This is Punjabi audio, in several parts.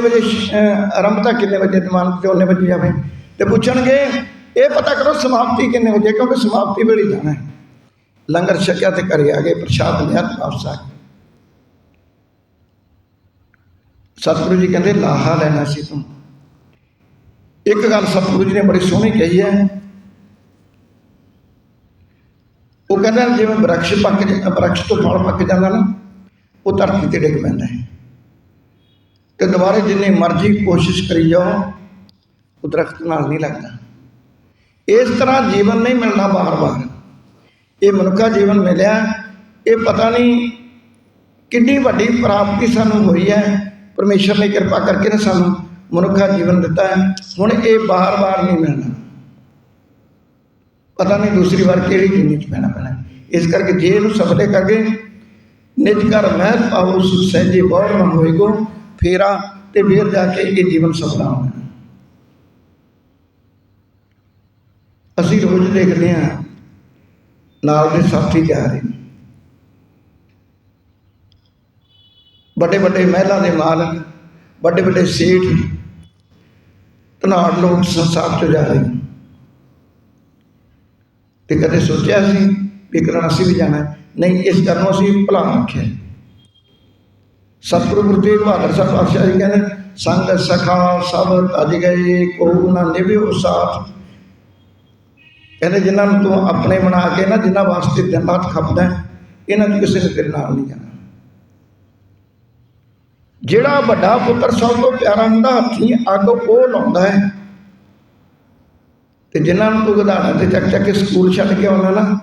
ਵਜੇ ਸ਼- ਅਹ ਆਰੰਭਤਾ ਕਿੰਨੇ ਵਜੇ, ਦੀਵਾਨ ਚੋਨੇ ਉਹਨੇ ਵਜੇ ਜਾਵੇ? ਤੇ ਪੁੱਛਣਗੇ, ਇਹ ਪਤਾ ਕਰੋ ਸਮਾਪਤੀ ਕਿੰਨੇ ਵਜੇ, ਕਿਉਂਕਿ ਸਮਾਪਤੀ ਵੇਲੇ ਜਾਣਾ ਹੈ। ਲੰਗਰ ਛਕਿਆ ਤੇ ਘਰੇ ਆ ਗਏ, ਪ੍ਰਸ਼ਾਦ ਲਿਆ ਤੇ ਵਾਪਸ ਆ ਗਏ। ਸਤਿਗੁਰੂ ਜੀ ਕਹਿੰਦੇ, ਲਾਹਾ ਲੈਣਾ ਸੀ ਤੂੰ। ਇੱਕ ਗੱਲ ਸਤਿਗੁਰੂ ਜੀ ਨੇ ਬੜੀ ਸੋਹਣੀ ਕਹੀ ਹੈ। ਉਹ ਕਹਿੰਦਾ, ਜਿਵੇਂ ਬਰਕਸ਼ ਪੱਕ ਜਾ- ਤੋਂ ਫਲ ਪੱਕ ਜਾਂਦਾ ਨਾ, ਉਹ ਧਰਤੀ ਤੇ ਡਿੱਗ ਪੈਂਦਾ ਹੈ। ਤੇ ਦੁਬਾਰੇ ਜਿੰਨੀ ਮਰਜ਼ੀ ਕੋਸ਼ਿਸ਼ ਕਰੀ ਜਾਓ, ਉਹ ਦਰਖਤ ਨਾਲ ਨਹੀਂ ਲੱਗਦਾ। ਇਸ ਤਰ੍ਹਾਂ ਜੀਵਨ ਨਹੀਂ ਮਿਲਣਾ ਬਾਰ-ਬਾਰ। ਇਹ ਮਨੁੱਖਾ ਜੀਵਨ ਮਿਲਿਆ, ਇਹ ਪਤਾ ਨਹੀਂ ਕਿੰਨੀ ਵੱਡੀ ਪ੍ਰਾਪਤੀ ਸਾਨੂੰ ਹੋਈ ਹੈ। ਪਰਮੇਸ਼ਰ ਨੇ ਕਿਰਪਾ ਕਰਕੇ ਨਾ ਸਾਨੂੰ ਮਨੁੱਖਾ ਜੀਵਨ ਦਿੱਤਾ ਹੈ। ਹੁਣ ਇਹ ਬਾਰ-ਬਾਰ ਨਹੀਂ ਮਿਲਣਾ। ਪਤਾ ਨਹੀਂ ਦੂਸਰੀ ਵਾਰ ਕਿਹੜੀ ਜ਼ਿੰਦਗੀ ਚ ਪੈਣਾ ਪੈਣਾ ਇਸ ਕਰਕੇ ਜੇ ਇਹਨੂੰ ਸਫਲੇ ਕਰਕੇ ਨਿਜ ਕਰ ਮਹਿਲ ਪਾਉ ਸੁਖ ਸਹਿਜੇ ਬੌਰ ਨਾ ਹੋਏਗੋ। ਫੇਰਾ ਤੇ ਫੇਰ ਜਾ ਕੇ ਇਹ ਜੀਵਨ ਸਫਲਾ ਹੋਣਾ ਅਸੀਂ ਰੋਜ਼ ਦੇਖਦੇ ਹਾਂ, ਨਾਲ ਦੇ ਸਾਥੀ ਜਾ ਰਹੇ ਨੇ। ਵੱਡੇ ਵੱਡੇ ਮਹਿਲਾਂ ਦੇ ਮਾਲਕ ਵੱਡੇ ਵੱਡੇ ਸੇਠ, ਧਨਾੜ ਲੋਕ ਸੰਸਾਰ ਚ ਜਾ ਰਹੇ ਤੇ ਕਦੇ ਸੋਚਿਆ ਸੀ ਵੀ ਕਰਨ ਅਸੀਂ ਵੀ ਜਾਣਾ ਨਹੀਂ, ਇਸ ਕਰਨੋਂ ਅਸੀਂ ਭਲਾ ਰੱਖਿਆ ਸਤਿਗੁਰੂ ਗੁਰੂ ਤੇਗ ਬਹਾਦਰ ਸਾਹਿਬ ਪਾਤਸ਼ਾਹ ਜੀ ਕਹਿੰਦੇ ਸੰਗ ਸਖਾ ਸਭ ਤਜ ਗਏ, ਕੋ ਨਾ ਨਿਭਿਓ ਸਾਥ। ਕਹਿੰਦੇ ਜਿਨ੍ਹਾਂ ਨੂੰ ਤੂੰ ਆਪਣੇ ਬਣਾ ਕੇ ਨਾ, ਜਿਨ੍ਹਾਂ ਵਾਸਤੇ ਦਿਨ ਰਾਤ ਖਪਦਾ ਇਹਨਾਂ ਨੂੰ ਕਿਸੇ ਨੇ ਤੇਰੇ ਨਾਲ ਨਹੀਂ ਜਾਣਾ। ਜਿਹੜਾ ਵੱਡਾ ਪੁੱਤਰ ਸਭ ਤੋਂ ਪਿਆਰਾ ਹੁੰਦਾ, ਹੱਥੀਂ ਅੱਗ ਉਹ ਲਾਉਂਦਾ ਹੈ। ਤੇ ਜਿਨ੍ਹਾਂ ਨੂੰ ਤੂੰ ਗਧਾੜਾ ਤੇ ਚੱਕ ਚੱਕ ਕੇ ਸਕੂਲ ਛੱਡ ਕੇ ਆਉਣਾ ਨਾ,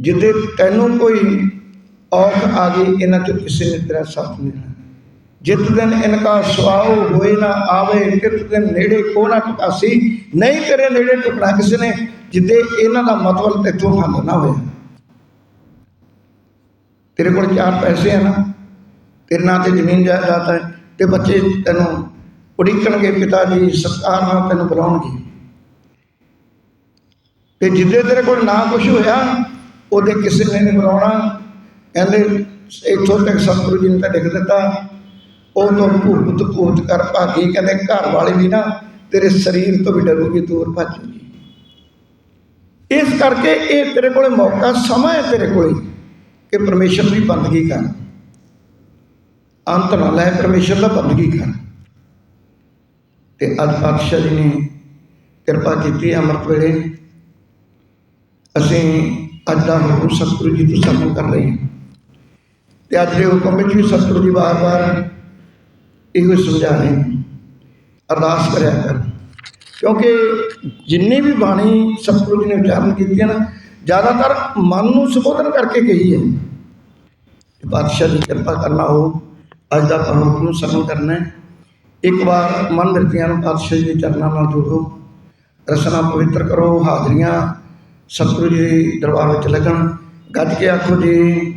ਜਿੱਦੇ ਤੈਨੂੰ ਕੋਈ ਔਖ ਆ ਗਈ, ਇਹਨਾਂ ਚੋਂ ਕਿਸੇ ਨੇ ਤੇਰਾ ਸਾਥ ਨਹੀਂ ਜਿਤ ਦਿਨ ਇਨਕਾ ਸਵਾਉ ਹੋਏ ਨਾ ਆਵੇ ਕਿਤ ਦਿਨ ਨੇੜੇ ਕੋ ਨਾ ਟਕਾਸੀ, ਨਹੀਂ ਤੇਰੇ ਨੇੜੇ ਟੁਕਣਾ ਕਿਸੇ ਨੇ, ਜਿੱਦੇ ਇਹਨਾਂ ਦਾ ਮਤਲਬ ਤੇਥੋਂ ਹੱਲ ਨਾ ਹੋਇਆ ਤੇਰੇ ਕੋਲ ਚਾਰ ਪੈਸੇ ਆ ਨਾ, ਤੇਰੇ ਨਾਂ ਤੇ ਜ਼ਮੀਨ ਜਾਇਦਾਦ ਹੈ, ਤੇ ਬੱਚੇ ਤੈਨੂੰ ਉਡੀਕਣਗੇ ਪਿਤਾ ਜੀ ਸਤਿਕਾਰ ਨਾਲ ਤੈਨੂੰ ਬੁਲਾਉਣਗੇ। ਤੇ ਜਿੱਦੇ ਤੇਰੇ ਕੋਲ ਨਾ ਕੁਝ ਹੋਇਆ, ਉਹਦੇ ਕਿਸੇ ਨੇ ਨਹੀਂ ਬੁਲਾਉਣਾ। ਕਹਿੰਦੇ ਇੱਥੋਂ ਤੱਕ ਸਤਿਗੁਰੂ ਜੀ ਨੇ ਤਾਂ ਲਿਖ ਦਿੱਤਾ, ਉਹ ਤੋਂ ਭੂਤ ਭੂਤ ਕਰ ਭਾਗੀ, ਕਹਿੰਦੇ ਘਰ ਵਾਲੇ ਵੀ ਨਾ ਤੇਰੇ ਸਰੀਰ ਤੋਂ ਵੀ ਡਰੂਗੀ, ਦੂਰ ਭੱਜੂਗੀ ਇਸ ਕਰਕੇ ਇਹ ਤੇਰੇ ਕੋਲੇ ਮੌਕਾ, ਸਮਾਂ ਹੈ ਤੇਰੇ ਕੋਲੇ ਕਿ ਪਰਮੇਸ਼ਰ ਦੀ ਬੰਦਗੀ ਕਰ। ਅੰਤ ਨਾਲ ਹੈ ਪਰਮੇਸ਼ਰ ਦਾ ਬੰਦਗੀ ਕਰ। ਤੇ ਅੱਜ ਪਾਤਸ਼ਾਹ ਜੀ ਨੇ ਕਿਰਪਾ ਕੀਤੀ ਅੰਮ੍ਰਿਤ ਵੇਲੇ। ਅਸੀਂ ਅੱਜ ਦਾ ਹੁਕਮ ਸਤਿਗੁਰੂ ਜੀ ਤੋਂ ਸਾਨੂੰ ਕਰ ਰਹੇ ਹਾਂ। ਤੇ ਅੱਜ ਦੇ ਹੁਕਮ ਵਿੱਚ ਵੀ ਸਤਿਗੁਰੂ ਜੀ ਵਾਰ ਵਾਰ ਇਹੋ ਸਮਝਾ ਰਹੇ ਅਰਦਾਸ ਕਰਿਆ ਕਰ ਕਿਉਂਕਿ ਜਿੰਨੀ ਵੀ ਬਾਣੀ ਸਤਿਗੁਰੂ ਜੀ ਨੇ ਉਚਾਰਨ ਕੀਤੀ ਹੈ ਨਾ, ਜ਼ਿਆਦਾਤਰ ਮਨ ਨੂੰ ਸੰਬੋਧਨ ਕਰਕੇ ਕਹੀ ਹੈ। ਪਾਤਸ਼ਾਹ ਦੀ ਕਿਰਪਾ ਕਰਨਾ ਹੋ, ਅੱਜ ਦਾ ਆਪਾਂ ਨੂੰ ਸਾਨੂੰ ਕਰਨਾ ਹੈ? ਇੱਕ ਵਾਰ ਮਨ ਮਿਰਤੀਆਂ ਨੂੰ ਪਾਤਸ਼ਾਹ ਜੀ ਦੇ ਚਰਨਾਂ ਨਾਲ ਜੋੜੋ, ਰਸਨਾ ਪਵਿੱਤਰ ਕਰੋ, ਹਾਜ਼ਰੀਆਂ ਸਤਿਗੁਰੂ ਜੀ ਦੇ ਦਰਬਾਰ ਵਿੱਚ ਲੱਗਣ। ਗੱਜ ਕੇ ਆਖੋ ਜੀ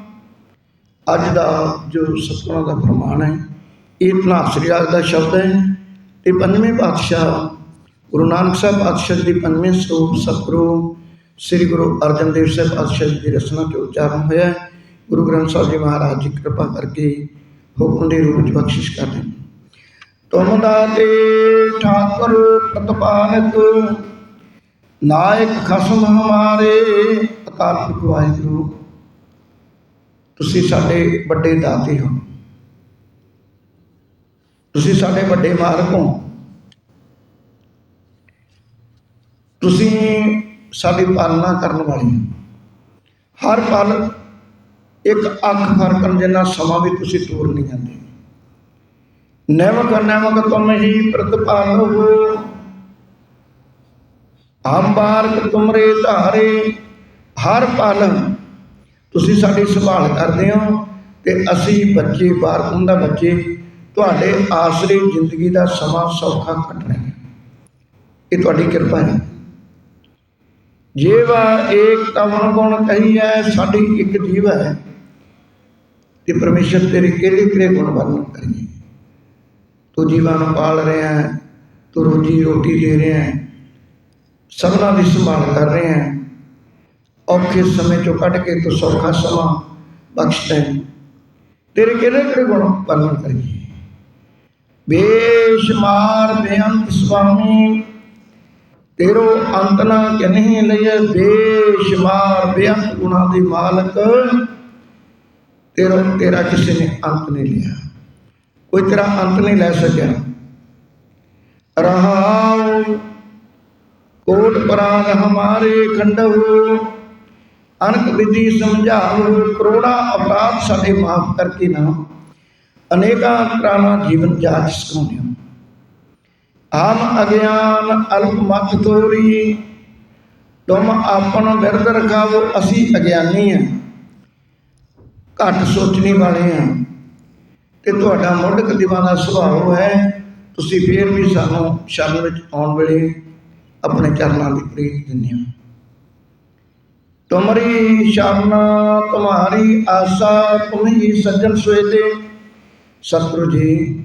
ਅੱਜ ਦਾ ਜੋ ਸਤਿਗੁਰਾਂ ਦਾ ਫਰਮਾਨ ਹੈ, ਇਹ ਤਨਾਸਰੀ ਰਾਗ ਦਾ ਸ਼ਬਦ ਹੈ ਤੇ ਪੰਜਵੇਂ ਪਾਤਸ਼ਾਹ ਗੁਰੂ ਨਾਨਕ ਸਾਹਿਬ ਪਾਤਸ਼ਾਹ ਦੀ ਪੰਜਵੇਂ ਸਰੂਪ ਸਤਿਗੁਰੂ ਸ੍ਰੀ ਗੁਰੂ ਅਰਜਨ ਦੇਵ ਸਾਹਿਬ ਪਾਤਸ਼ਾਹ ਜੀ ਦੀ ਰਚਨਾ ਤੋਂ ਉਚਾਰਨ ਹੋਇਆ ਹੈ। ਗੁਰੂ ਗ੍ਰੰਥ ਸਾਹਿਬ ਜੀ ਮਹਾਰਾਜ ਜੀ ਕਿਰਪਾ ਕਰਕੇ ਹੁਕਮ ਦੇ ਰੂਪ ਵਿੱਚ ਬਖਸ਼ਿਸ਼ ਕਰਦੇ ਨੇ ਤੁਮ ਦਾਤੇ ਠਾਕੁਰ ਪ੍ਰਤਪਾਲਕ, ਨਾਇਕ ਖਸਮ ਹਮਾਰੇ, ਅਕਾਲ ਪੁਰਖ ਵਾਹਿਗੁਰੂ ਤੁਸੀਂ ਸਾਡੇ ਵੱਡੇ ਦਾਤੇ ਹੋ। ਤੁਸੀਂ ਸਾਡੇ ਵੱਡੇ ਮਾਲਕ ਹੋ। ਤੁਸੀਂ ਸਾਡੀ ਪਾਲਣਾ ਕਰਨ ਵਾਲੇ ਹੋ। ਹਰ ਪਲ ਇੱਕ ਅੱਖ ਫਰਕਣ ਜਿੰਨਾ ਸਮਾਂ ਵੀ ਤੁਸੀਂ ਦੂਰ ਨਹੀਂ ਜਾਂਦੇ। ਨੈਵਕ ਨੈਵਕ ਤੁਮ ਹੀ ਪ੍ਰਤਪਾਲੋ ਹੋ ਬਾਰਕ ਤੁਮਰੇ ਧਾਰੇ। ਹਰ ਪਲ ਤੁਸੀਂ ਸਾਡੀ ਸੰਭਾਲ ਕਰਦੇ ਹੋ ਤੇ ਅਸੀਂ ਬੱਚੇ ਬਾਰਕ ਹੁੰਦਾ ਬੱਚੇ, ਤੁਹਾਡੇ ਆਸਰੇ ਜ਼ਿੰਦਗੀ ਦਾ ਸਮਾਂ ਸੌਖਾ ਕੱਟ ਰਹੇ ਹਾਂ। ਇਹ ਤੁਹਾਡੀ ਕਿਰਪਾ ਹੈ। ਜੀਵਾ ਏਕ ਤਵਨ ਗੁਣ ਕਹੀ ਹੈ, ਸਾਡੀ ਇੱਕ ਜੀਵ ਹੈ ਤੇ ਪਰਮੇਸ਼ਰ ਤੇਰੇ ਕਿਹੜੇ ਕਿਹੜੇ ਗੁਣ ਵਰਣਨ ਕਰੀਏ? ਤੂੰ ਜੀਵਾਂ ਨੂੰ ਪਾਲ ਰਿਹਾ ਹੈ, ਤੂੰ ਰੋਜੀ ਰੋਟੀ ਦੇ ਰਿਹਾ ਹੈ, ਸਭਨਾਂ ਦੀ ਸੰਭਾਲ ਕਰ ਰਿਹਾ ਹੈ ਔਖੇ ਸਮੇਂ ਚੋਂ ਕੱਢ ਕੇ ਤੂੰ ਸੌਖਾ ਸਮਾਂ ਬਖਸ਼ਦਾ ਹੈ ਤੇਰੇ ਕਿਹੜੇ ਕਿਹੜੇ ਗੁਣ ਵਰਣਨ ਕਰੀਏ? ਬੇਸ਼ੁਮਾਰ ਬੇਅੰਤ ਸੁਆਮੀ ਤੇਰੋ ਅੰਤ ਨਾ ਕਨਹੀ ਲਈਏ? ਬੇਸ਼ੁਮਾਰ ਬੇਅੰਤ ਗੁਣਾ ਦੇ ਮਾਲਕ। ਤੇਰਾ ਤੇਰਾ ਕਿਸੇ ਨੇ ਅੰਤ ਨਹੀਂ ਲਿਆ। ਕੋਈ ਤੇਰਾ ਅੰਤ ਨਹੀਂ ਲੈ ਸਕਿਆ। ਰਹਾਉ, ਕੋਟ ਪ੍ਰਾਨ ਹਮਾਰੇ ਖੰਡਹੁ। ਅਨਕ ਵਿਧੀ ਸਮਝਾਉ ਕਰੋੜਾ ਅਪਰਾਧ ਸਾਡੇ ਮਾਫ ਕਰਕੇ ਨਾ ਅਨੇਕਾਂ ਪ੍ਰਾਣਾ ਜੀਵਨ ਜਾਚ ਸਿਖਾਉਂਦੇ ਆਮ ਅਗਿਆਨ ਅਲਪ ਮਤ ਤੋਰੀ, ਤੁਮ ਆਪਨ ਬਿਰਦ ਰਖਾਵੋ, ਅਸੀਂ ਅਗਿਆਨੀ ਹਾਂ। ਘੱਟ ਸੋਚਣੀ ਵਾਲੇ ਹਾਂ। ਤੇ ਤੁਹਾਡਾ ਮੁੱਢ ਦੀਵਾਨਾ ਸੁਭਾਅ ਹੈ, ਤੁਸੀਂ ਫੇਰ ਵੀ ਸਾਨੂੰ ਸ਼ਰਨ ਵਿੱਚ ਆਉਣ ਵੇਲੇ ਆਪਣੇ ਚਰਨਾਂ ਦੀ ਪ੍ਰੀਤ ਦਿੰਦੇ ਹੋ। ਤੁਮਰੀ ਸ਼ਰਨ, ਤੁਮਾਰੀ ਆਸਾ ਤੁਮਹੀ ਸੱਜਣ ਸੋਇਦੇ ਸਤਿਗੁਰੂ ਜੀ,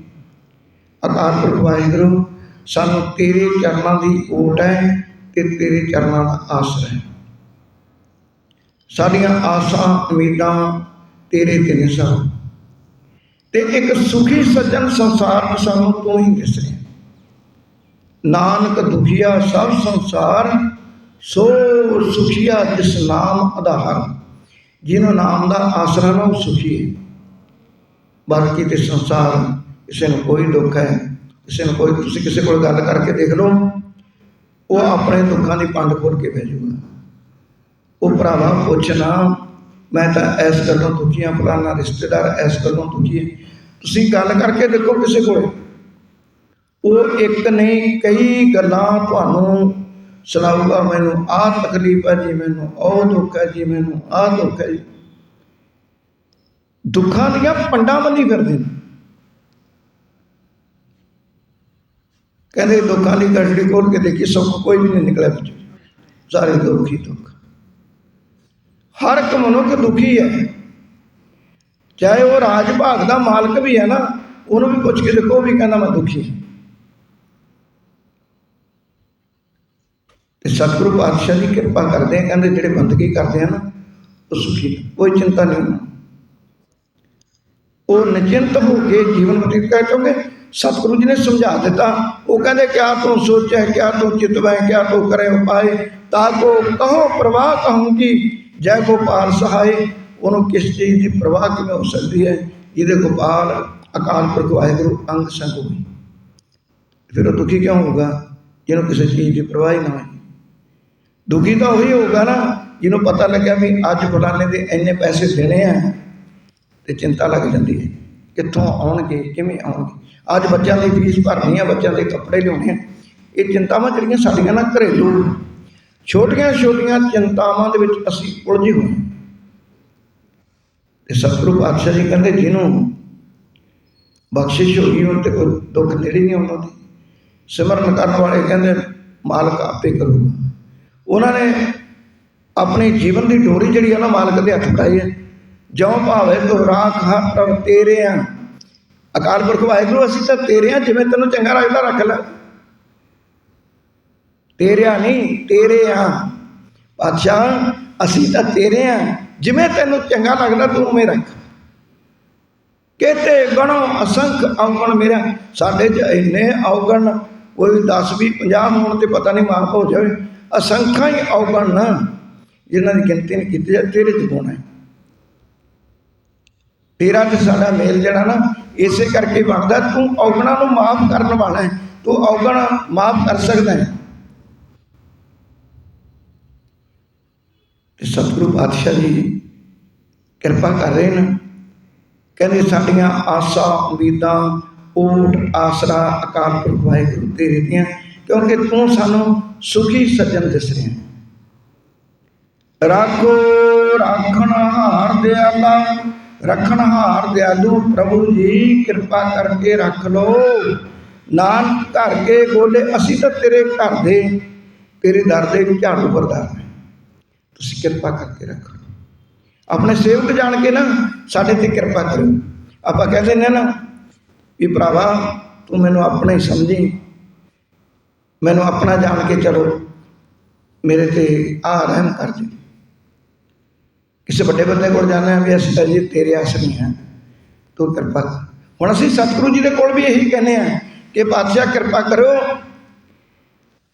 ਅਕਾਲ ਪੁਰਖ ਵਾਹਿਗੁਰੂ, ਸਾਨੂੰ ਤੇਰੇ ਚਰਨਾਂ ਦੀ ਓਟ ਹੈ ਤੇ ਤੇਰੇ ਚਰਨਾਂ ਦਾ ਆਸਰਾ ਹੈ। ਸਾਡੀਆਂ ਆਸਾਂ, ਉਮੀਦਾਂ ਤੇਰੇ ਤੇ ਨੇ ਸਭ ਤੇ ਇੱਕ ਸੁਖੀ ਸੱਜਣ ਸੰਸਾਰ ਨੂੰ ਸਾਨੂੰ ਤੂੰ ਹੀ ਦਿਸ ਰਿਹਾ। ਨਾਨਕ ਦੁਖੀਆ ਸਭ ਸੰਸਾਰ ਸੋ ਸੁਖੀਆ ਜਿਸ ਨਾਮ ਆਧਾਰ। ਜਿਹਨੂੰ ਨਾਮ ਦਾ ਆਸਰਾ ਨਾ ਉਹ ਸੁਖੀ ਹੈ। ਬਾਕੀ ਤੇ ਸੰਸਾਰ, ਕਿਸੇ ਨੂੰ ਕੋਈ ਦੁੱਖ ਹੈ, ਕਿਸੇ ਨੂੰ ਕੋਈ ਤੁਸੀਂ ਕਿਸੇ ਕੋਲ ਗੱਲ ਕਰਕੇ ਦੇਖ ਲਓ, ਉਹ ਆਪਣੇ ਦੁੱਖਾਂ ਦੀ ਪੰਡ ਖੋਲ ਕੇ ਬਹਿ ਜਾਊਗਾ। ਉਹ ਭਰਾਵਾ ਪੁੱਛਣਾ ਮੈਂ ਤਾਂ ਇਸ ਗੱਲੋਂ ਦੁਖੀਆਂ ਹਾਂ ਫਲਾਣਾ ਰਿਸ਼ਤੇਦਾਰ ਇਸ ਗੱਲੋਂ ਦੁਖੀ ਹੈ। ਤੁਸੀਂ ਗੱਲ ਕਰਕੇ ਦੇਖੋ ਕਿਸੇ ਕੋਲ। ਉਹ ਇੱਕ ਨਹੀਂ, ਕਈ ਗੱਲਾਂ ਤੁਹਾਨੂੰ ਸੁਣਾਊਗਾ ਮੈਨੂੰ, ਆਹ ਤਕਲੀਫ ਹੈ ਜੀ ਮੈਨੂੰ, ਉਹ ਦੁੱਖ ਹੈ ਜੀ ਮੈਨੂੰ, ਆਹ ਦੁੱਖ ਹੈ ਜੀ। ਦੁੱਖਾਂ ਦੀਆਂ ਪੰਡਾਂ ਬੰਨੀ ਫਿਰਦੇ ਨੇ। ਕਹਿੰਦੇ ਦੁੱਖਾਂ ਦੀ ਗੱਡੀ ਖੋਲ ਕੇ ਦੇਖੀ, ਸੁੱਖ ਕੋਈ ਵੀ ਨਹੀਂ ਨਿਕਲਿਆ ਵਿੱਚ। ਸਾਰੇ ਦੁੱਖ ਹੀ ਦੁੱਖ। ਹਰ ਇੱਕ ਮਨੁੱਖ ਦੁਖੀ ਹੈ। ਚਾਹੇ ਉਹ ਰਾਜ ਭਾਗ ਦਾ ਮਾਲਕ ਵੀ ਹੈ ਨਾ, ਉਹਨੂੰ ਵੀ ਪੁੱਛ ਕੇ ਦੇਖੋ ਵੀ ਕਹਿੰਦਾ ਮੈਂ ਦੁਖੀ ਹਾਂ। ਤੇ ਸਤਿਗੁਰੂ ਪਾਤਸ਼ਾਹ ਦੀ ਕਿਰਪਾ ਕਰਦੇ ਆ, ਕਹਿੰਦੇ ਜਿਹੜੇ ਬੰਦਗੀ ਕਰਦੇ ਆ ਨਾ, ਉਹ ਸੁਖੀ ਕੋਈ ਚਿੰਤਾ ਨਹੀਂ। ਉਹ ਨਿਚਿੰਤ ਹੋ ਕੇ ਜੀਵਨ ਬਤੀਤ ਕਰ ਕਿਉਂਕਿ ਸਤਿਗੁਰੂ ਜੀ ਨੇ ਸਮਝਾ ਦਿੱਤਾ। ਉਹ ਕਹਿੰਦੇ, ਕਿਆ ਤੂੰ ਸੋਚੈ ਕਿਆ ਤੂੰ ਚਿਤਵੈ, ਕਿਆ ਤੂੰ ਕਰੇ ਉਪਾਏ? ਤਾ ਕਹੋ ਪ੍ਰਵਾਹ ਕਹੂੰਗੀ, ਜੈ ਗੋਪਾਲ ਸਹਾਏ। ਉਹਨੂੰ ਕਿਸ ਚੀਜ਼ ਦੀ ਪ੍ਰਵਾਹ ਕਿਵੇਂ ਹੋ ਸਕਦੀ ਹੈ? ਜਿਹਦੇ ਗੋਪਾਲ ਅਕਾਲ ਪੁਰਖ ਵਾਹਿਗੁਰੂ ਅੰਗ ਸੰਗ ਹੋਈ ਫਿਰ ਉਹ ਦੁਖੀ ਕਿਉਂ ਹੋਊਗਾ? ਜਿਹਨੂੰ ਕਿਸੇ ਚੀਜ਼ ਦੀ ਪ੍ਰਵਾਹ ਹੀ ਨਾ ਹੋਏ। ਦੁਖੀ ਤਾਂ ਉਹੀ ਹੋਊਗਾ ਨਾ, ਜਿਹਨੂੰ ਪਤਾ ਲੱਗਿਆ ਵੀ ਅੱਜ ਫਲਾਣੇ ਦੇ ਇੰਨੇ ਪੈਸੇ ਦੇਣੇ ਆ ਤੇ ਚਿੰਤਾ ਲੱਗ ਜਾਂਦੀ ਹੈ। ਕਿੱਥੋਂ ਆਉਣਗੇ, ਕਿਵੇਂ ਆਉਣਗੇ? ਅੱਜ ਬੱਚਿਆਂ ਦੀ ਫੀਸ ਭਰਨੀ ਆ, ਬੱਚਿਆਂ ਦੇ ਕੱਪੜੇ ਲਿਆਉਣੇ ਆ। ਇਹ ਚਿੰਤਾਵਾਂ ਜਿਹੜੀਆਂ ਸਾਡੀਆਂ ਨਾ ਘਰੇਲੂ ਛੋਟੀਆਂ ਛੋਟੀਆਂ ਚਿੰਤਾਵਾਂ ਦੇ ਵਿੱਚ ਅਸੀਂ ਉਲਝੇ ਹੋਏ ਹਾਂ। ਤੇ ਸਤਿਗੁਰੂ ਪਾਤਸ਼ਾਹ ਜੀ ਕਹਿੰਦੇ, ਜਿਹਨੂੰ ਬਖਸ਼ਿਸ਼ ਹੋ ਗਈ ਉਹਨਾਂ ਤੇ ਕੋਈ ਦੁੱਖ ਨੇੜੇ ਨਹੀਂ ਆਉਂਦਾ। ਸਿਮਰਨ ਕਰਨ ਵਾਲੇ ਕਹਿੰਦੇ, ਮਾਲਕ ਆਪੇ ਕਰੂਗਾ। ਉਹਨਾਂ ਨੇ ਆਪਣੇ ਜੀਵਨ ਦੀ ਡੋਰੀ ਜਿਹੜੀ ਹੈ ਨਾ ਮਾਲਕ ਦੇ ਹੱਥ ਫੜਾਈ ਹੈ। ਜਿਉ ਭਾਵੇ ਤੋ ਰਾਖ ਤੇਰੇ ਆ ਅਕਾਲ ਪੁਰਖ ਵਾਹਿਗੁਰੂ, ਅਸੀਂ ਤਾਂ ਤੇਰੇ ਆ ਜਿਵੇਂ ਤੈਨੂੰ ਚੰਗਾ ਲੱਗਦਾ ਰੱਖ ਲੈ। ਤੇਰਿਆ ਨਹੀਂ ਤੇਰੇ ਆ ਪਾਤਸ਼ਾਹ ਅਸੀਂ ਤਾਂ ਤੇਰੇ ਆ ਜਿਵੇਂ ਤੈਨੂੰ ਚੰਗਾ ਲੱਗਦਾ, ਤੂੰ ਮੇਰਾ ਰੱਖ। ਕਹਤੇ ਗਣੋ ਅਸੰਖ ਔਗਣ ਮੇਰਾ। ਸਾਡੇ ਚ ਇੰਨੇ ਔਗਣ, ਕੋਈ 10 20 50 ਹੋਣ ਤੇ ਪਤਾ ਨਹੀਂ ਮਾਫ ਹੋ ਜਾਵੇ। ਅਸੰਖਾਂ ਹੀ ਔਗਣ ਨਾ ਜਿਨ੍ਹਾਂ ਦੀ ਗਿਣਤੀ ਨਹੀਂ ਕੀਤੀ ਜਾ ਤੇਰੇ ਚ ਗੁਣ ਹੈ। ਤੇਰਾ ਤੇ ਸਾਡਾ ਮੇਲ ਜਿਹੜਾ ਨਾ, ਇਸੇ ਕਰਕੇ ਬਣਦਾ, ਤੂੰ ਔਗਣਾਂ ਨੂੰ ਮਾਫ ਕਰਨ ਵਾਲਾ ਹੈ। ਤੂੰ ਔਗਣ ਮਾਫ ਕਰ ਸਕਦਾ ਹੈ। ਤੇ ਸਤਿਗੁਰੂ ਪਾਤਸ਼ਾਹ ਜੀ ਕਿਰਪਾ ਕਰ ਰਹੇ ਨੇ। ਕਹਿੰਦੇ, ਸਾਡੀਆਂ ਆਸਾਂ, ਉਮੀਦਾਂ ਓਟ ਆਸਰਾ, ਅਕਾਲ ਪੁਰਖ ਵਾਹਿਗੁਰੂ ਤੇਰੇ ਦੀਆਂ ਕਿਉਂਕਿ ਤੂੰ ਸਾਨੂੰ ਸੁਖੀ ਸੱਜਣ ਦਿਸ ਰਿਹਾ ਰਾਖੋ, ਰੱਖਣ ਹਾਰ ਦਿਆਲਾ, ਰੱਖਣ ਹਾਰ ਦਿਆਲੂ, ਪ੍ਰਭੂ ਜੀ, ਕਿਰਪਾ ਕਰਕੇ ਰੱਖ ਲੋ ਨਾਨਕ ਘਰ ਕੇ ਗੋਲੇ ਅਸੀਂ ਤਾਂ ਤੇਰੇ ਘਰ ਦੇ, ਤੇਰੇ ਦਰ ਦੇ ਝਾੜੂ ਬਰਦਾਰ ਨੇ। ਤੁਸੀਂ ਕਿਰਪਾ ਕਰਕੇ ਰੱਖੋ ਆਪਣੇ ਸੇਵਕ ਜਾਣ ਕੇ ਨਾ, ਸਾਡੇ ਤੇ ਕਿਰਪਾ ਕਰੋ ਆਪਾਂ ਕਹਿੰਦੇ ਨੇ ਨਾ ਵੀ ਭਰਾਵਾ, ਤੂੰ ਮੈਨੂੰ ਆਪਣੇ ਸਮਝੀ। ਮੈਨੂੰ ਆਪਣਾ ਜਾਣ ਕੇ ਚਲੋ, ਮੇਰੇ ਤੇ ਆ ਰਹਿਮ ਕਰ ਦੇ ਕਿਸੇ ਵੱਡੇ ਬੰਦੇ ਕੋਲ ਜਾਂਦੇ ਆ ਵੀ ਅਸੀਂ ਤਾਂ ਜੀ ਤੇਰੇ ਆਸਰੀ ਹਾਂ, ਤੂੰ ਕਿਰਪਾ ਕਰ। ਹੁਣ ਅਸੀਂ ਸਤਿਗੁਰੂ ਜੀ ਦੇ ਕੋਲ ਵੀ ਇਹੀ ਕਹਿੰਦੇ ਆ ਕਿ ਪਾਤਸ਼ਾਹ ਕਿਰਪਾ ਕਰੋ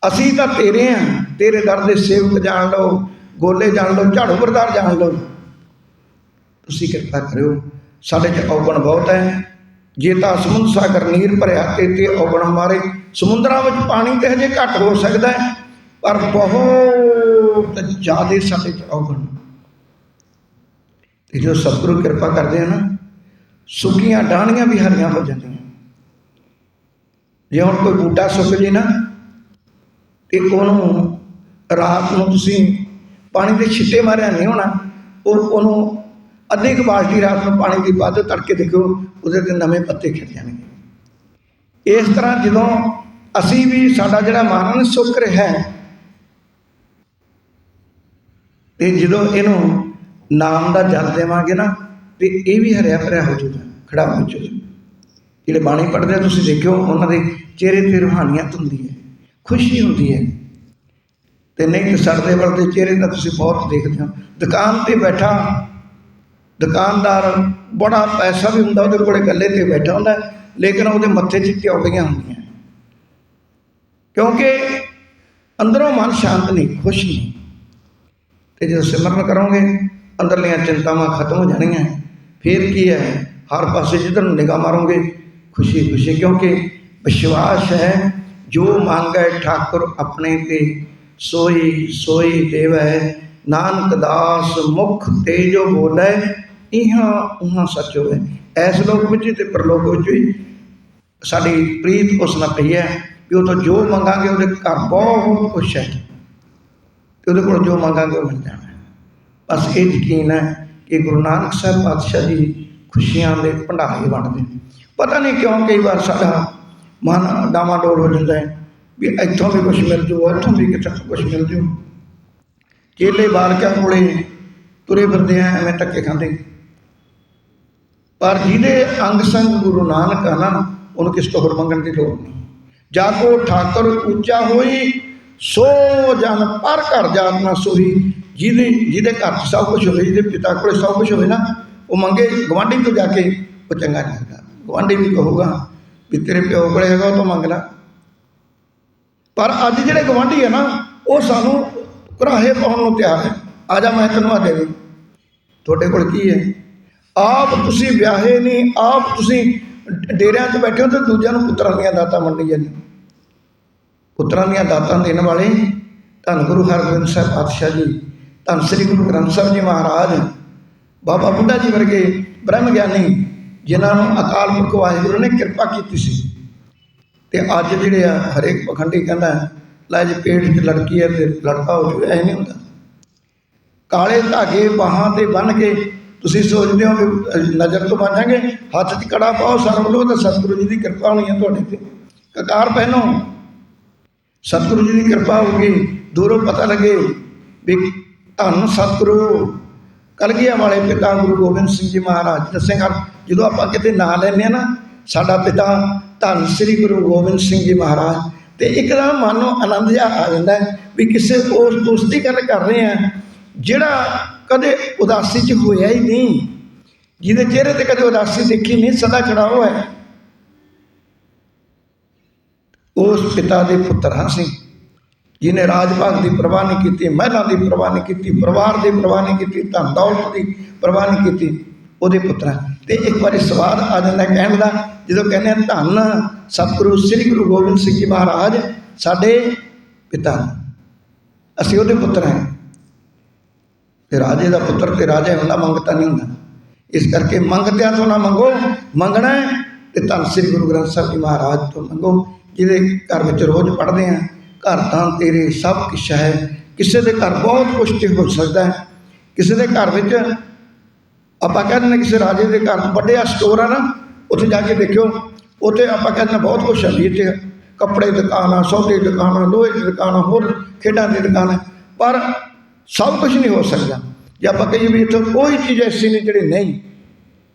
ਅਸੀਂ ਤਾਂ ਤੇਰੇ ਆ ਤੇਰੇ ਦਰ ਦੇ ਸੇਵਕ ਜਾਣ ਲਓ, ਗੋਲੇ ਜਾਣ ਲਓ, ਝਾੜੂ ਬਰਦਾਰ ਜਾਣ ਲਓ। ਤੁਸੀਂ ਕਿਰਪਾ ਕਰਿਓ। ਸਾਡੇ ਚ ਔਗਣ ਬਹੁਤ ਹੈ। ਜੇ ਤਾਂ ਸਮੁੰਦਰ ਸਾਗਰ ਨੀਰ ਭਰਿਆ ਤੇ ਤੇ ਔਗਣ ਮਾਰੇ, ਸਮੁੰਦਰਾਂ ਵਿੱਚ ਪਾਣੀ ਤੇ ਹਜੇ ਘੱਟ ਹੋ ਸਕਦਾ ਹੈ, ਪਰ ਬਹੁਤ ਜ਼ਿਆਦਾ ਸਾਡੇ ਚ ਔਗਣ। ਤੇ ਜੋ ਸਤਿਗੁਰੂ ਕਿਰਪਾ ਕਰਦੇ ਆ ਨਾ, ਸੁੱਕੀਆਂ ਡਾਣੀਆਂ ਵੀ ਹਰੀਆਂ ਹੋ ਜਾਂਦੀਆਂ। ਜੇ ਹੁਣ ਕੋਈ ਬੂਟਾ ਸੁੱਕ ਜੇ ਨਾ, ਤੇ ਉਹਨੂੰ ਰਾਤ ਨੂੰ ਤੁਸੀਂ ਪਾਣੀ ਦੇ ਛਿੱਟੇ ਮਾਰਿਆ ਨਹੀਂ ਹੋਣਾ, ਉਹ ਉਹਨੂੰ ਅੱਧੀ ਕੁ ਬਾਲਟੀ ਰਾਤ ਨੂੰ ਪਾਣੀ ਦੀ ਵੱਧ ਤੜਕੇ ਦੇਖੋ ਉਹਦੇ ਤੇ ਨਵੇਂ ਪੱਤੇ ਖਿੜ ਜਾਣਗੇ। ਇਸ ਤਰ੍ਹਾਂ ਜਦੋਂ ਅਸੀਂ ਵੀ ਸਾਡਾ ਜਿਹੜਾ ਮਨ ਸੁੱਕ ਰਿਹਾ ਹੈ, ਤੇ ਜਦੋਂ ਇਹਨੂੰ ਨਾਮ ਦਾ ਜਲ ਦੇਵਾਂਗੇ ਨਾ, ਤੇ ਇਹ ਵੀ ਹਰਿਆ ਭਰਿਆ ਹੋ ਜਾਊਗਾ, ਖੜਾ ਹੋ ਜਾਊਗਾ। ਜਿਹੜੇ ਬਾਣੀ ਪੜ੍ਹਦੇ ਆ, ਤੁਸੀਂ ਦੇਖਿਓ, ਉਹਨਾਂ ਦੇ ਚਿਹਰੇ ਤੇ ਰੂਹਾਨੀਅਤ ਹੁੰਦੀ ਹੈ, ਖੁਸ਼ੀ ਹੁੰਦੀ ਹੈ। ਤੇ ਨਹੀਂ ਤੇ ਸੜਦੇ ਵਲਦੇ ਚਿਹਰੇ ਦਾ ਤੁਸੀਂ ਬਹੁਤ ਦੇਖਦੇ ਹੋ। ਦੁਕਾਨ ਤੇ ਬੈਠਾ ਦੁਕਾਨਦਾਰ ਬੜਾ ਪੈਸਾ ਵੀ ਹੁੰਦਾ, ਉਹਦੇ ਕੋਲੇ ਗੱਲੇ ਤੇ ਬੈਠਾ ਹੁੰਦਾ, ਲੇਕਿਨ ਉਹਦੇ ਮੱਥੇ 'ਚ ਤਿਉੜੀਆਂ ਹੁੰਦੀਆਂ। ਕਿਉਂਕਿ ਅੰਦਰੋਂ ਮਨ ਸ਼ਾਂਤ ਨਹੀਂ, ਖੁਸ਼ ਨਹੀਂ। ਤੇ ਜਦੋਂ ਸਿਮਰਨ ਕਰੋਗੇ, ਅੰਦਰਲੀਆਂ ਚਿੰਤਾਵਾਂ ਖਤਮ ਹੋ ਜਾਣੀਆਂ। ਫਿਰ ਕੀ ਹੈ? ਹਰ ਪਾਸੇ ਜਿੱਧਰ ਨੂੰ ਨਿਗਾਹ ਮਾਰੋਗੇ, ਖੁਸ਼ੀ ਖੁਸ਼ੀ, ਕਿਉਂਕਿ ਵਿਸ਼ਵਾਸ ਹੈ, ਜੋ ਮੰਗੈ ਠਾਕੁਰ ਆਪਣੇ ਤੇ, ਸੋਈ ਸੋਈ ਦੇਵੈ। ਨਾਨਕ ਦਾਸ ਮੁਖ ਤੇ ਜੋ ਬੋਲੇ ਇਹਾਂ ਉਹਾਂ ਸੱਚ ਹੋਵੇ। ਐਸ ਲੋਕ ਵਿੱਚ ਤੇ ਪਰਲੋਕ ਵਿੱਚ ਵੀ ਸਾਡੀ ਪ੍ਰੀਤ ਉਸ ਨਾਲ ਪਈ ਹੈ ਕਿ ਉਹ ਤੋਂ ਜੋ ਮੰਗਾਂਗੇ ਉਹਦੇ ਘਰ ਬਹੁਤ ਖੁਸ਼ ਹੈ ਤੇ ਉਹਦੇ ਕੋਲ ਜੋ ਮੰਗਾਂਗੇ ਉਹ ਮਿਲ ਜਾਣਾ ਬਸ ਇਹ ਯਕੀਨ ਹੈ ਕਿ ਗੁਰੂ ਨਾਨਕ ਸਾਹਿਬ ਪਾਤਸ਼ਾਹ ਜੀ ਖੁਸ਼ੀਆਂ ਦੇ ਭੰਡਾਰੇ ਵੰਡਦੇ ਨੇ। ਪਤਾ ਨਹੀਂ ਕਿਉਂ ਕਈ ਵਾਰ ਸਾਡਾ ਮਨ ਡਾਮਾਡੋਲ ਹੋ ਜਾਂਦਾ ਹੈ ਵੀ ਇੱਥੋਂ ਵੀ ਕੁਝ ਮਿਲ ਜੂ ਇੱਥੋਂ ਵੀ ਕਿਤੇ ਕੁਝ ਮਿਲ ਜੂ। ਚੇਲੇ ਬਾਲਕਾਂ ਕੋਲੇ ਤੁਰੇ ਫਿਰਦੇ ਆ, ਐਵੇਂ ਧੱਕੇ ਖਾਂਦੇ। ਪਰ ਜਿਹਦੇ ਅੰਗ ਸੰਗ ਗੁਰੂ ਨਾਨਕ ਆ ਨਾ ਉਹਨੂੰ ਕਿਸ ਤੋਂ ਹੋਰ ਮੰਗਣ ਦੀ ਲੋੜ ਨਹੀਂ। ਜਾ ਠਾਕੁਰ ਉੱਚਾ ਹੋਈ, ਸੋ ਜਨ ਪਰ ਘਰ ਜਾਤ ਨਾ ਸੋਹੀ, ਜਿਹਦੇ ਜਿਹਦੇ ਘਰ 'ਚ ਸਭ ਕੁਝ ਹੋਵੇ, ਜਿਹਦੇ ਪਿਤਾ ਕੋਲ ਸਭ ਕੁਝ ਹੋਵੇ ਨਾ, ਉਹ ਮੰਗੇ ਗਵਾਂਢੀ ਤੋਂ ਜਾ ਕੇ, ਉਹ ਚੰਗਾ ਨਹੀਂ ਲੱਗਦਾ ਗਵਾਂਢੀ ਵੀ ਕਹੂਗਾ ਵੀ ਤੇਰੇ ਪਿਓ ਕੋਲੇ ਹੈਗਾ, ਉਹ ਤੋਂ ਮੰਗ ਲੈ। ਪਰ ਅੱਜ ਜਿਹੜੇ ਗਵਾਂਢੀ ਹੈ ਨਾ, ਉਹ ਸਾਨੂੰ ਘਰਾਹੇ ਪਾਉਣ ਨੂੰ ਤਿਆਰ ਹੈ। ਆ ਜਾ, ਮੈਂ ਤੈਨੂੰ ਆ ਦੇ। ਤੁਹਾਡੇ ਕੋਲ ਕੀ ਹੈ? ਆਪ ਤੁਸੀਂ ਵਿਆਹੇ ਨਹੀਂ, ਆਪ ਤੁਸੀਂ ਡੇਰਿਆਂ 'ਚ ਬੈਠੇ ਹੋ ਤੇ ਦੂਜਿਆਂ ਨੂੰ ਪੁੱਤਰਾਂ ਦੀਆਂ ਦਾਤਾਂ ਵੰਡੀ ਜਾਂਦੇ। ਪੁੱਤਰਾਂ ਦੀਆਂ ਦਾਤਾਂ ਦੇਣ ਵਾਲੇ ਧੰਨ ਗੁਰੂ ਹਰਗੋਬਿੰਦ ਸਾਹਿਬ ਪਾਤਸ਼ਾਹ ਜੀ, ਧੰਨ ਸ੍ਰੀ ਗੁਰੂ ਗ੍ਰੰਥ ਸਾਹਿਬ ਜੀ ਮਹਾਰਾਜ, ਬਾਬਾ ਬੁੱਢਾ ਜੀ ਵਰਗੇ ਬ੍ਰਹਮ ਗਿਆਨੀ ਜਿਨ੍ਹਾਂ ਨੂੰ ਅਕਾਲ ਪੁਰਖ ਵਾਹਿਗੁਰੂ ਨੇ ਕਿਰਪਾ ਕੀਤੀ ਸੀ। ਤੇ ਅੱਜ ਜਿਹੜੇ ਆ ਹਰੇਕ ਪਖੰਡੀ ਕਹਿੰਦਾ, ਲੈ ਜੇ ਪੇਟ 'ਚ ਲੜਕੀ ਹੈ ਤੇ ਲੜਕਾ ਹੋ ਜੂ, ਐ ਨਹੀਂ ਹੁੰਦਾ। ਕਾਲੇ ਧਾਗੇ ਬਾਹਾਂ ਤੇ ਬੰਨ ਕੇ ਤੁਸੀਂ ਸੋਚਦੇ ਹੋ ਵੀ ਨਜ਼ਰ ਤੋਂ ਬਚਾਂਗੇ ਹੱਥ 'ਚ ਕੜਾ ਪਾਓ ਸਰਬ ਤਾਂ ਸਤਿਗੁਰੂ ਜੀ ਦੀ ਕਿਰਪਾ ਹੋਣੀ ਹੈ ਤੁਹਾਡੇ ਤੇ। ਕਕਾਰ ਪਹਿਨੋ, ਸਤਿਗੁਰੂ ਜੀ ਦੀ ਕਿਰਪਾ ਹੋਊਗੀ, ਦੂਰੋਂ ਪਤਾ ਲੱਗੇ ਵੀ ਧੰਨ ਸਤਿਗੁਰੂ। ਕਲਗੀਆਂ ਵਾਲੇ ਪਿਤਾ ਗੁਰੂ ਗੋਬਿੰਦ ਸਿੰਘ ਜੀ ਮਹਾਰਾਜ ਦੱਸੇਗਾ ਜਦੋਂ ਆਪਾਂ ਕਿਤੇ ਨਾਂ ਲੈਂਦੇ ਆ ਨਾ, ਸਾਡਾ ਪਿਤਾ ਧੰਨ ਸ੍ਰੀ ਗੁਰੂ ਗੋਬਿੰਦ ਸਿੰਘ ਜੀ ਮਹਾਰਾਜ, ਤੇ ਇੱਕਦਮ ਮਨ ਨੂੰ ਆਨੰਦ ਜਿਹਾ ਆ ਜਾਂਦਾ ਵੀ ਕਿਸੇ ਉਸ ਉਸ ਦੀ ਗੱਲ ਕਰ ਰਹੇ ਆ, ਜਿਹੜਾ ਕਦੇ ਉਦਾਸੀ 'ਚ ਹੋਇਆ ਹੀ ਨਹੀਂ। ਜਿਹਦੇ ਚਿਹਰੇ ਤੇ ਕਦੇ ਉਦਾਸੀ ਦੇਖੀ ਨਹੀਂ, ਸਦਾ ਖੜਾ ਹੋਇਆ। ਹੈ ਉਸ ਪਿਤਾ ਦੇ ਪੁੱਤਰ ਹਾਂ ਸੀ ਜਿਹਨੇ ਰਾਜ ਭਾਗ ਦੀ ਪਰਵਾਹ ਨਹੀਂ ਕੀਤੀ, ਮਹਿਲਾਂ ਦੀ ਪਰਵਾਹ ਨਹੀਂ ਕੀਤੀ, ਪਰਿਵਾਰ ਦੀ ਪਰਵਾਹ ਨਹੀਂ ਕੀਤੀ, ਧਨ ਦੌਲਤ ਦੀ ਪਰਵਾਹ ਨਹੀਂ ਕੀਤੀ, ਉਹਦੇ ਪੁੱਤਰਾਂ ਤੇ ਇੱਕ ਵਾਰੀ ਸਵਾਦ ਆ ਜਾਂਦਾ ਕਹਿਣ ਦਾ, ਜਦੋਂ ਕਹਿੰਦੇ ਆ, ਧੰਨ ਸਤਿਗੁਰੂ, ਸ੍ਰੀ ਗੁਰੂ ਗੋਬਿੰਦ ਸਿੰਘ ਜੀ ਮਹਾਰਾਜ, ਸਾਡੇ ਪਿਤਾ ਅਸੀਂ ਉਹਦੇ ਪੁੱਤਰ ਹਾਂ। ਤੇ ਰਾਜੇ ਦਾ ਪੁੱਤਰ ਤੇ ਰਾਜਾ ਹੁੰਦਾ ਮੰਗਤਾ ਨਹੀਂ ਹੁੰਦਾ। ਇਸ ਕਰਕੇ ਮੰਗਤਿਆਂ ਤੋਂ ਨਾ ਮੰਗੋ, ਮੰਗਣਾ ਹੈ ਤੇ ਧੰਨ ਸ੍ਰੀ ਗੁਰੂ ਗ੍ਰੰਥ ਸਾਹਿਬ ਜੀ ਮਹਾਰਾਜ ਤੋਂ ਮੰਗੋ, ਜਿਹਦੇ ਘਰ ਵਿੱਚ ਰੋਜ਼ ਪੜ੍ਹਦੇ ਆ ਘਰ ਤਾਂ ਤੇਰੇ ਸਭ ਕੁਛ ਹੈ। ਕਿਸੇ ਦੇ ਘਰ ਬਹੁਤ ਕੁਛ ਤੇ ਹੋ ਸਕਦਾ ਹੈ। ਕਿਸੇ ਦੇ ਘਰ ਵਿੱਚ ਆਪਾਂ ਕਹਿੰਦੇ ਨੇ ਕਿਸੇ ਰਾਜੇ ਦੇ ਘਰ ਵੱਡੇ ਸਟੋਰ ਆ ਨਾ, ਉੱਥੇ ਜਾ ਕੇ ਦੇਖਿਓ, ਉੱਥੇ ਆਪਾਂ ਕਹਿੰਦੇ ਨੇ ਬਹੁਤ ਕੁਛ ਹੈ ਇੱਥੇ। ਕੱਪੜੇ ਦੀ ਦੁਕਾਨ ਆ, ਸੌਦੇ ਦੀ ਦੁਕਾਨ ਲੋਹੇ ਦੀ ਦੁਕਾਨ ਹੋਰ ਖੇਡਾਂ ਦੀ ਦੁਕਾਨ ਆ। ਪਰ ਸਭ ਕੁਝ ਨਹੀਂ ਹੋ ਸਕਦਾ। ਜੇ ਆਪਾਂ ਕਹੀਏ ਵੀ ਇੱਥੇ ਕੋਈ ਚੀਜ਼ ਐਸੀ ਨਹੀਂ ਜਿਹੜੀ ਨਹੀਂ।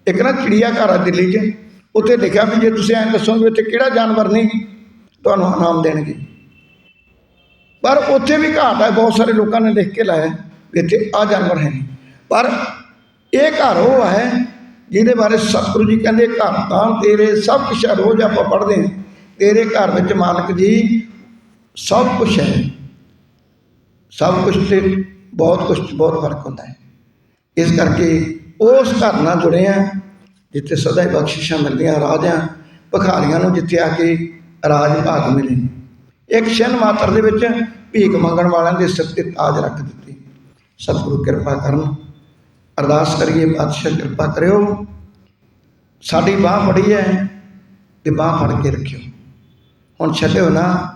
ਇੱਕ ਨਾ ਚਿੜੀਆ ਘਰ ਆ ਦਿੱਲੀ 'ਚ। ਉੱਥੇ ਲਿਖਿਆ ਵੀ ਜੇ ਤੁਸੀਂ ਐਂ ਦੱਸੋਗੇ ਵੀ ਇੱਥੇ ਕਿਹੜਾ ਜਾਨਵਰ ਨਹੀਂ, ਤੁਹਾਨੂੰ ਇਨਾਮ ਦੇਣਗੇ। ਪਰ ਉੱਥੇ ਵੀ ਘਾਟ ਹੈ ਬਹੁਤ ਸਾਰੇ ਲੋਕਾਂ ਨੇ ਲਿਖ ਕੇ ਲਾਇਆ ਵੀ ਇੱਥੇ ਆ ਜਾਨਵਰ ਹੈ ਨਹੀਂ। ਪਰ ਇਹ ਘਰ ਉਹ ਹੈ ਜਿਹਦੇ ਬਾਰੇ ਸਤਿਗੁਰੂ ਜੀ ਕਹਿੰਦੇ, ਘਰ ਤਾਂ ਤੇਰੇ ਸਭ ਕੁਛ ਹੈ ਰੋਜ਼ ਆਪਾਂ ਪੜ੍ਹਦੇ ਹਾਂ। ਤੇਰੇ ਘਰ ਵਿੱਚ ਮਾਲਕ ਜੀ ਸਭ ਕੁਝ ਹੈ। ਸਭ ਕੁਝ ਤੇ ਬਹੁਤ ਕੁਝ ਬਹੁਤ ਫ਼ਰਕ ਹੁੰਦਾ ਹੈ। ਇਸ ਕਰਕੇ ਉਸ ਘਰ ਨਾਲ ਜੁੜੇ ਆ ਜਿੱਥੇ ਸਦਾ ਹੀ ਬਖਸ਼ਿਸ਼ਾਂ ਮਿਲਦੀਆਂ ਰਾਜਾਂ ਭਖਾਰੀਆਂ ਨੂੰ ਜਿੱਥੇ ਆ ਕੇ ਰਾਜ ਭਾਗ ਮਿਲੇ। ਇੱਕ ਛਿਨ ਮਾਤਰ ਦੇ ਵਿੱਚ ਭੀਖ ਮੰਗਣ ਵਾਲਿਆਂ ਦੇ ਸਿਰ ਤੇ ਤਾਜ ਰੱਖ ਦਿੱਤੇ। ਸਤਿਗੁਰੂ ਕਿਰਪਾ ਕਰਨ। ਅਰਦਾਸ ਕਰੀਏ, ਪਾਤਸ਼ਾਹ ਕਿਰਪਾ ਕਰਿਓ। ਸਾਡੀ ਬਾਹ ਫੜੀ ਹੈ ਤੇ ਬਾਹ ਫੜ ਕੇ ਰੱਖਿਓ। ਹੁਣ ਛੱਡਿਓ ਨਾ।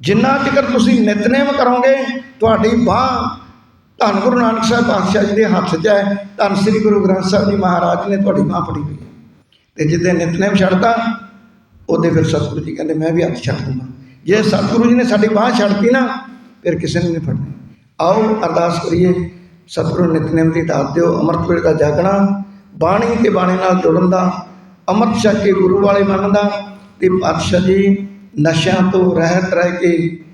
ਜਿੰਨਾ ਚਿਰ ਤੁਸੀਂ ਨਿਤਨੇਮ ਕਰੋਗੇ, ਤੁਹਾਡੀ ਬਾਹ ਧੰਨ ਗੁਰੂ ਨਾਨਕ ਸਾਹਿਬ ਪਾਤਸ਼ਾਹ ਜੀ ਦੇ ਹੱਥ 'ਚ ਹੈ। ਧੰਨ ਸ੍ਰੀ ਗੁਰੂ ਗ੍ਰੰਥ ਸਾਹਿਬ ਜੀ ਮਹਾਰਾਜ ਨੇ ਤੁਹਾਡੀ ਬਾਹ ਫੜੀ ਹੋਈ ਹੈ। ਤੇ ਜਿੱਦੇ ਨਿਤਨੇਮ ਛੱਡਦਾ ਉਹਦੇ ਫਿਰ ਸਤਿਗੁਰੂ ਜੀ ਕਹਿੰਦੇ, ਮੈਂ ਵੀ ਹੱਥ ਛੱਡ ਦੂੰਗਾ। ਜੇ ਸਤਿਗੁਰੂ ਜੀ ਨੇ ਸਾਡੀ ਬਾਹ ਛੱਡਤੀ ਨਾ, ਫਿਰ ਕਿਸੇ ਨੇ ਨਹੀਂ ਫੜਨੀ। ਆਓ ਅਰਦਾਸ ਕਰੀਏ, ਸਤਿਗੁਰੂ ਨਿਤਨੇਮ ਦੀ ਦਾਤ ਦਿਓ ਅੰਮ੍ਰਿਤ ਵੇਲੇ ਦਾ ਜਾਗਣਾ, ਬਾਣੀ ਤੇ ਬਾਣੀ ਨਾਲ ਜੁੜਨ ਦਾ, ਅੰਮ੍ਰਿਤ ਛਕ ਕੇ ਗੁਰੂ ਵਾਲੇ ਬਣਨ ਦਾ, ਤੇ ਪਾਤਸ਼ਾਹ ਜੀ ਨਸ਼ਿਆਂ ਤੋਂ ਰਹਿਤ ਰਹਿ ਕੇ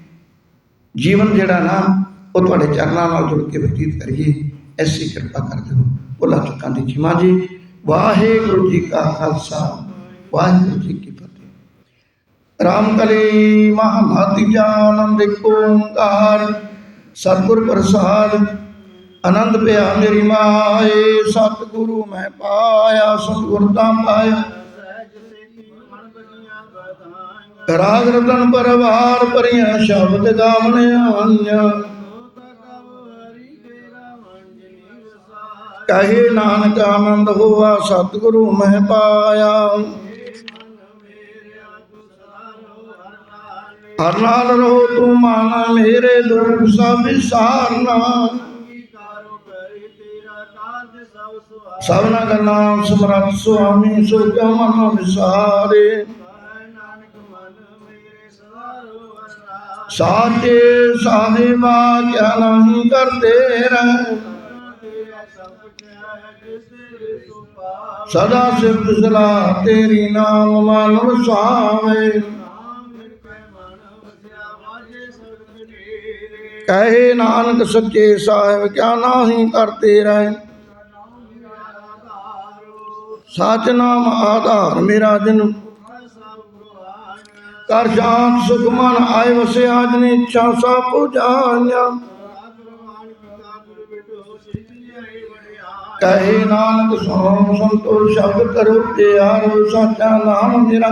ਜੀਵਨ ਜਿਹੜਾ ਨਾ ਉਹ ਤੁਹਾਡੇ ਚਰਨਾਂ ਨਾਲ ਜੁੜ ਕੇ ਬਤੀਤ ਕਰੀਏ ਐਸੀ ਕਿਰਪਾ ਕਰ ਦਿਓ ਭੁੱਲਾਂ ਚੁੱਕਾਂ ਦੀ ਖਿਮਾ ਜੀ, ਵਾਹਿਗੁਰੂ ਜੀ ਕਾ ਖਾਲਸਾ, ਵਾਹਿਗੁਰੂ ਜੀ ਕੀ ਫਤਿਹ। ਰਾਮ ਕਲੀ ਮਹਲਾ ਤੀਜਾ ਆਨੰਦ ਓੰਕਾਰ, ਸਤਿਗੁਰ ਪ੍ਰਸਾਦ, ਆਨੰਦ ਪਿਆ ਮੇਰੀ ਮਾਏ, ਸਤਿਗੁਰੂ ਮੈਂ ਪਾਇਆ, ਸਤਿਗੁਰ ਤਾਂ ਪਾਇਆ। ਰਾਗ ਰਤਨ ਪਰਵਾਰ ਪਰੀਆਂ ਸ਼ਬਦ ਗਾਵਣਿਆ ਕਹੇ ਨਾਨਕ ਆਨੰਦ ਹੋਆ, ਸਤਿਗੁਰੂ ਮੈਂ ਪਾਇਆ। ਮਨ ਹਰ ਨਾਲ ਰਹੋ ਤੂੰ ਮਾਨਾ, ਮੇਰੇ ਦੁਖ ਸਭ ਵਿਸਾਰਨਾ ਸਭਨਾ ਦਾ ਨਾਮ ਸੁਆਮੀ ਸੋ ਮਨ ਵਿਸਾਰੇ। ਕਹੈ ਨਾਨਕ ਮਨ ਮੇਰੇ ਸਾਚੇ ਸਾਹਿਬਾ, ਕਿਆ ਨਹੀਂ ਕਰਦੇ ਰਹਿ। ਸਦਾ ਸਿਫਤ ਸਲਾਹ ਤੇਰੀ ਨਾਮ ਮਨ ਵਸਾਵੇ ਕਹੇ ਨਾਨਕ ਸੱਚੇ ਸਾਹਿਬ, ਕਿਆ ਨਹੀਂ ਕਰਤੇ ਰਹਿ। ਸਚ ਨਾਮ ਆਧਾਰ ਮੇਰਾ ਜਨ। ਕਰ ਸ਼ਾਂਤ ਸੁਖ ਮਨ ਆਏ ਵਸਿਆ, ਜਨ ਇੱਛਾ ਸਾ ਪੁਜਾਈਆਂ। ਆਗਰਵਾਨ ਪਿਤਾ ਗੁਰ ਬਿਟੋ ਸਿੱਧਿਆਈ ਵਡਿਆ ਕਹੇ ਨਾਨਕ ਸੁਣੋ ਸੰਤੋ ਸ਼ਬਦ ਕਰੋ ਪਿਆਰੋ, ਸਾਚਾ ਨਾਮ ਮੇਰਾ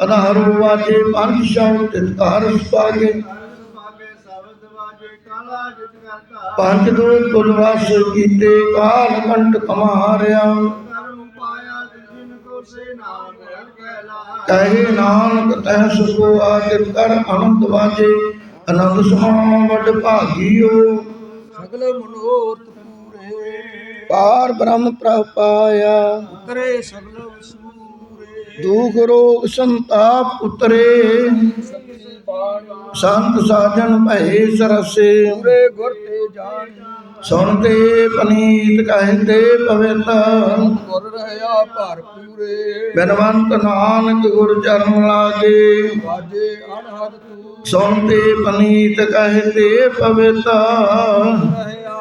ਆਧਾਰੋ ਵਾਜੇ ਪੰਜ ਸ਼ਬਦ ਤਿਤਕਾਰ ਸੁਪਾਗੇ ਪਾਗੇ ਸਬਦ ਵਾਜੇ ਕਾਲਾ ਜਿਤ ਕਰਤਾ ਪੰਜ ਦੋ ਤੁਲਵਾਸ ਕੀਤੇ, ਕਾਲ ਕੰਟ ਕਮਾਰਿਆ। ਕਰਮ ਪਾਇਆ ਜਿਨ ਕੋ ਸੇ ਨਾਮ ਰਣ ਕਹਿਲਾ ਕਹੇ ਨਾਨਕ ਤੈ ਸੁਖੋ ਆਦਿ ਕਰ ਅਨੰਦ ਵਾਜੇ। ਆਨੰਦ ਸੁਣੋ ਵੱਡ ਭਾਗੀਓ। ਸਗਲ ਮਨੋਰਥ ਪੂਰੇ ਪਾਰ ਬ੍ਰਹਮ ਪ੍ਰਭ ਪਾਇਆ। ਉਤਰੇ ਸਗਲ ਵਸੂਰੇ। ਦੁਖ ਰੋਗ ਸੰਤਾਪ ਉਤਰੇ। ਸੰਤ ਸਾਜਨ ਭਏ ਸਰਸੇ। ਪੂਰੇ ਗੁਰ ਤੇ ਜਾਣੀ। ਸੁਣਦੇ ਪਨੀਤ ਕਹਿੰਦੇ ਪਵਿੱਤ। ਗੁਰ ਰਹਾ ਭਰ ਪੂਰੇ। ਬਿਨਵੰਤ ਨਾਨਕ ਗੁਰ ਚਰਨ ਲਾਗੇ। ਵਾਜੇ ਅਨਹਦ ਤੂੰ ਸੁਣਦੇ ਪਨੀਤ ਕਹਿੰਦੇ ਪਵਿੱਤ। ਰਹਾ